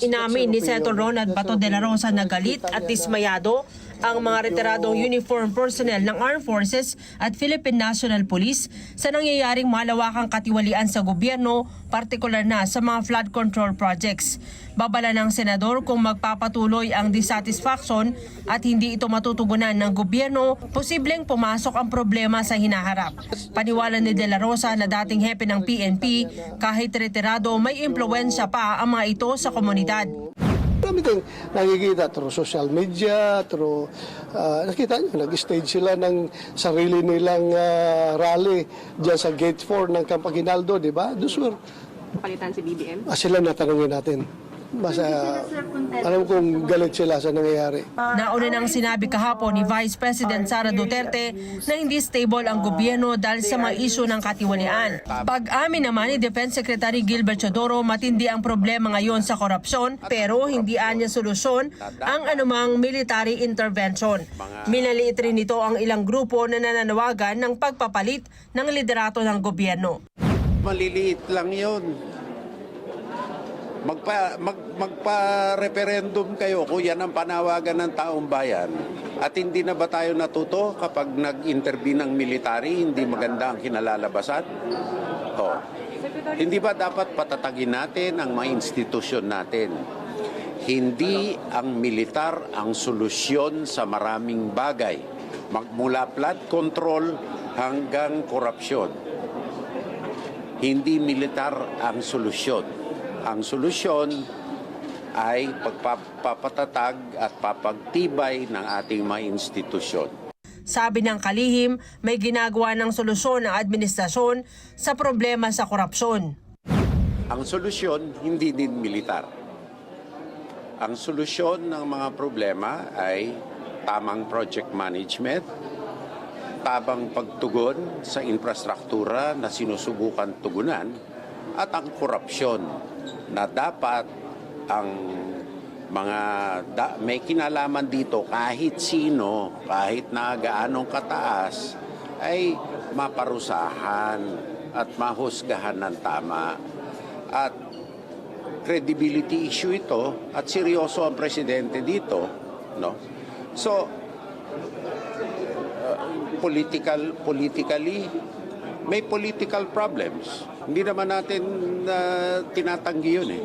Inamin ni Senator Ronald Bato de la Rosa na galit at dismayado ang mga retiradong uniform personnel ng Armed Forces at Philippine National Police sa nangyayaring malawakang katiwalian sa gobyerno, partikular na sa mga flood control projects. Babala ng senador kung magpapatuloy ang dissatisfaction at hindi ito matutugunan ng gobyerno, posibleng pumasok ang problema sa hinaharap. Paniwala ni De La Rosa na dating hepe ng PNP, kahit retirado may impluensya pa ang mga ito sa komunidad. Marami tayong nakikita through social media, through, ah, nakita nyo, nag-stage sila ng sarili nilang ah, rally dyan sa Gate 4 ng Campaginaldo, di ba? Those were, palitan si BBM? ah, sila natanongin natin. Basta, alam kong galit sila sa nangyayari. Nauna nang sinabi kahapon ni Vice President Sara Duterte na hindi stable ang gobyerno dahil sa mga isyu ng katiwalian. Pag-amin naman ni Defense Secretary Gilbert Chodoro matindi ang problema ngayon sa korupsyon pero hindi anya solusyon ang anumang military intervention. Minaliit rin nito ang ilang grupo na nananawagan ng pagpapalit ng liderato ng gobyerno. Maliliit lang yun. Magpa, mag, magpa-referendum kayo kung yan ang panawagan ng taong bayan. At hindi na ba tayo natuto kapag nag-intervene ng military, hindi maganda ang kinalalabasan? Oh. Hindi ba dapat patatagin natin ang mga institusyon natin? Hindi ang militar ang solusyon sa maraming bagay. Magmula flood control hanggang korupsyon. Hindi militar ang solusyon. Ang solusyon ay pagpapatatag at papagtibay ng ating mga institusyon. Sabi ng kalihim, may ginagawa ng solusyon ng administrasyon sa problema sa korupsyon. Ang solusyon, hindi din militar. Ang solusyon ng mga problema ay tamang project management, tabang pagtugon sa infrastruktura na sinusubukan tugunan, at ang korupsyon na dapat ang mga da- may kinalaman dito kahit sino, kahit na gaanong kataas, ay maparusahan at mahusgahan ng tama. At credibility issue ito at seryoso ang presidente dito, no? So uh, political politically may political problems. Hindi naman natin uh, tinatanggi yun eh.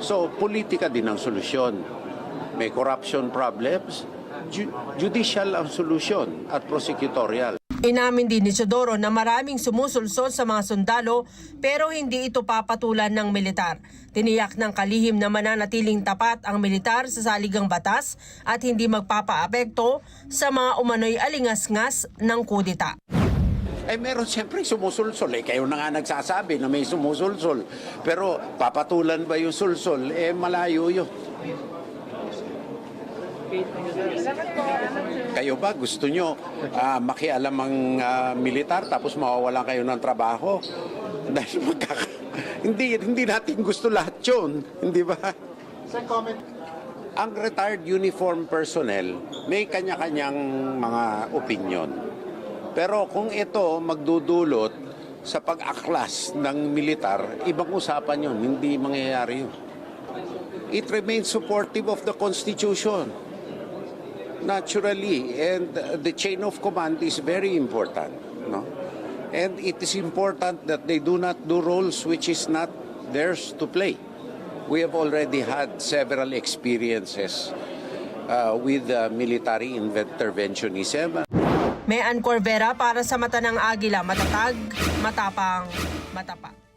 So, politika din ang solusyon. May corruption problems, ju- judicial ang solusyon at prosecutorial. Inamin din ni Chodoro na maraming sumusulsol sa mga sundalo pero hindi ito papatulan ng militar. Tiniyak ng kalihim na mananatiling tapat ang militar sa saligang batas at hindi magpapaapekto sa mga umano'y alingas-ngas ng kudita. Eh meron siyempre sumusulsol. Eh kayo na nga nagsasabi na may sumusulsol. Pero papatulan ba yung sulsol? Eh malayo yun. Kayo ba gusto nyo ah, makialam ang ah, militar tapos mawawalan kayo ng trabaho? Dahil magkaka... hindi, hindi natin gusto lahat yun. Hindi ba? Ang retired uniform personnel may kanya-kanyang mga opinion. Pero kung ito magdudulot sa pag-aklas ng militar, ibang usapan yun, hindi mangyayari yun. It remains supportive of the Constitution. Naturally, and the chain of command is very important. No? And it is important that they do not do roles which is not theirs to play. We have already had several experiences uh, with uh, military interventionism. May Corvera para sa mata ng agila, matatag, matapang, matapat.